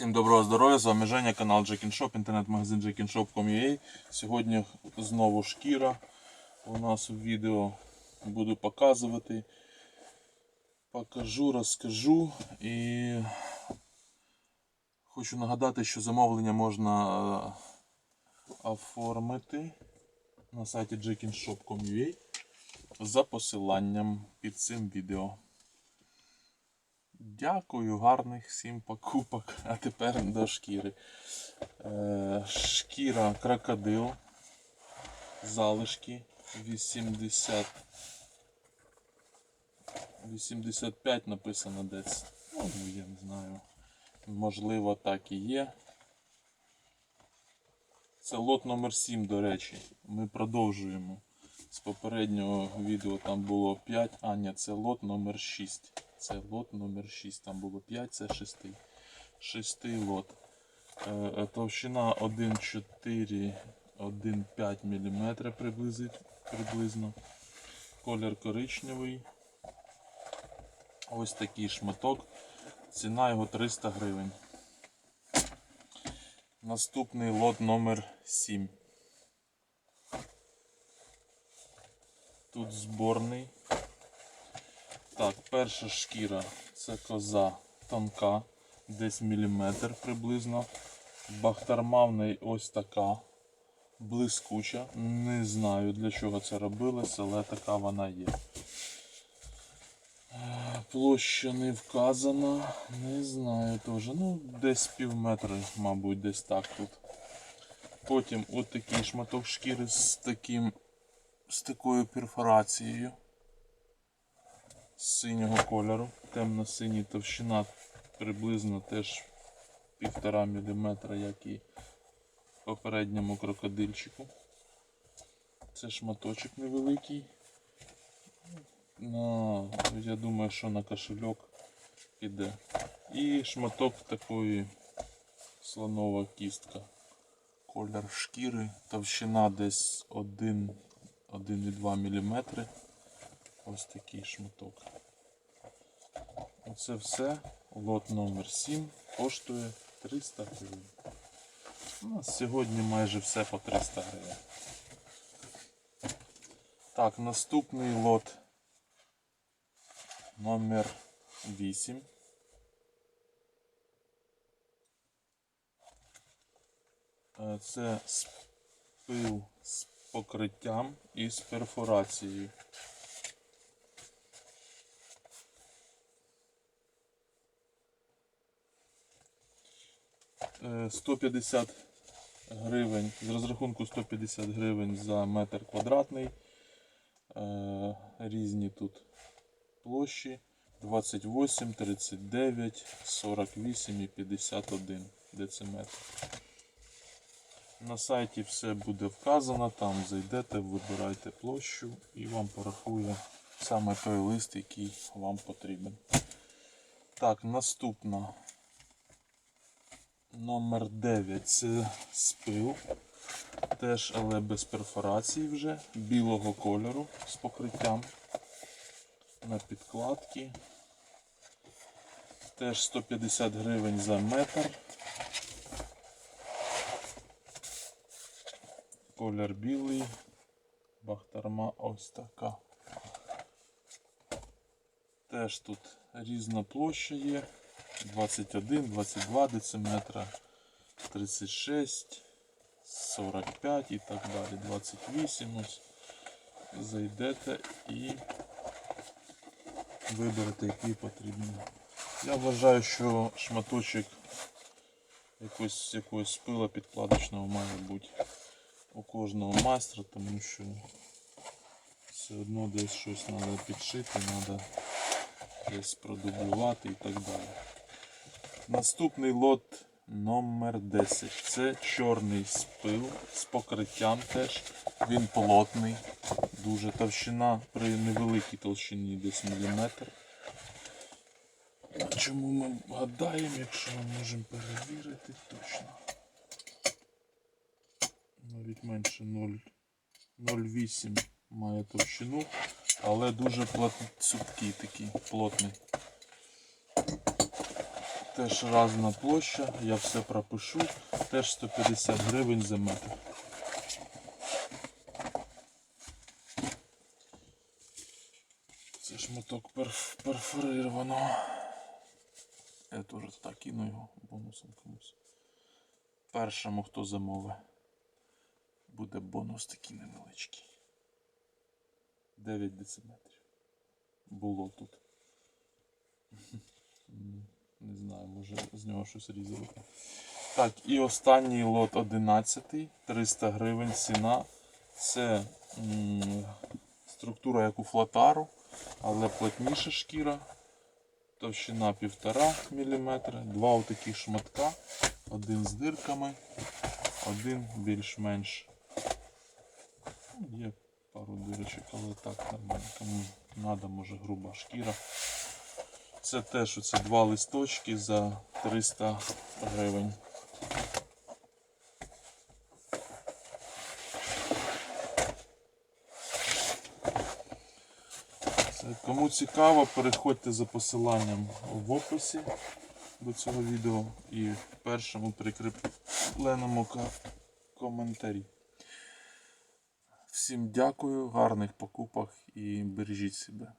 Всім доброго здоров'я, з вами Женя, канал Shop, інтернет-магазин jackshop.com.ua Сьогодні знову шкіра у нас у відео буду показувати. Покажу, розкажу і хочу нагадати, що замовлення можна е, оформити на сайті jackshop.com.ua за посиланням під цим відео. Дякую, гарних всім покупок. А тепер до шкіри. Е, шкіра крокодил. Залишки 80. 85 написано десь. Ну, я не знаю. Можливо, так і є. Це лот номер 7, до речі. Ми продовжуємо. З попереднього відео там було 5, а ні, це лот номер 6. Це лот номер 6. Там було 5, це 6. Шестий лот. Е, е, Товщина 1,4, 1,5 мм приблизно. Колір коричневий. Ось такий шматок. Ціна його 300 гривень. Наступний лот номер 7. Тут зборний. Так, перша шкіра це коза тонка, десь міліметр приблизно. Бахтарма в неї ось така блискуча. Не знаю для чого це робилось, але така вона є. Е, Площа не вказана, не знаю теж. Ну, десь пів метра, мабуть, десь так тут. Потім отакий шматок шкіри з таким з такою перфорацією синього кольору. Темно-синій товщина приблизно теж 1,5 мм, як і в попередньому крокодильчику. Це шматочок невеликий. На, я думаю, що на кошельок піде. І шматок такої слонова кістка. Колір шкіри, товщина десь 1,2 мм. Ось такий шматок. Оце все. Лот номер 7 коштує 300 гривень. У нас сьогодні майже все по 300 гривень. Так, наступний лот номер 8. Е, Це спил з покриттям і з перфорацією. 150 гривень, з розрахунку 150 гривень за метр квадратний. Е, Різні тут площі 28, 39, 48 і 51 дециметр. На сайті все буде вказано, там зайдете, вибирайте площу і вам порахує саме той лист, який вам потрібен. Так, наступна номер 9 це спил. Теж, але без перфорації вже, білого кольору з покриттям на підкладки. Теж 150 гривень за метр. Колір білий, бахтарма ось така. Теж тут різна площа є. 21, 22 дециметра, 36, 45 і так далі. 28 ось. Зайдете і виберете, який потрібен. Я вважаю, що шматочок якогось, якогось пила підкладочного має бути у кожного майстра, тому що все одно десь щось треба підшити, треба десь продублювати і так далі. Наступний лот номер 10. Це чорний спил з покриттям теж. Він плотний, дуже товщина при невеликій толщині десь міліметр. Чому ми гадаємо, якщо ми можемо перевірити точно? Навіть менше 0,08 має товщину, але дуже плот... цупкий такий, плотний. Теж разна площа, я все пропишу. Теж 150 гривень за метр. Це шматок перф перфорированого. Я теж так кину його бонусом комусь. Першому, хто замовить, буде бонус такий невеличкий. 9 дециметрів. Було тут. М, Не знаю, може з нього щось різали. Так, і останній лот 11, 300 гривень ціна. Це м, структура як у флотару, але плотніша шкіра. Товщина 1,5 мм, два отаких шматка, один з дирками, один більш-менш. Є пару дирочок, але так нормально. Кому треба, може груба шкіра. Це теж оце два листочки за 300 гривень. Кому цікаво, переходьте за посиланням в описі до цього відео і в першому прикріпленому коментарі. Всім дякую, гарних покупок і бережіть себе.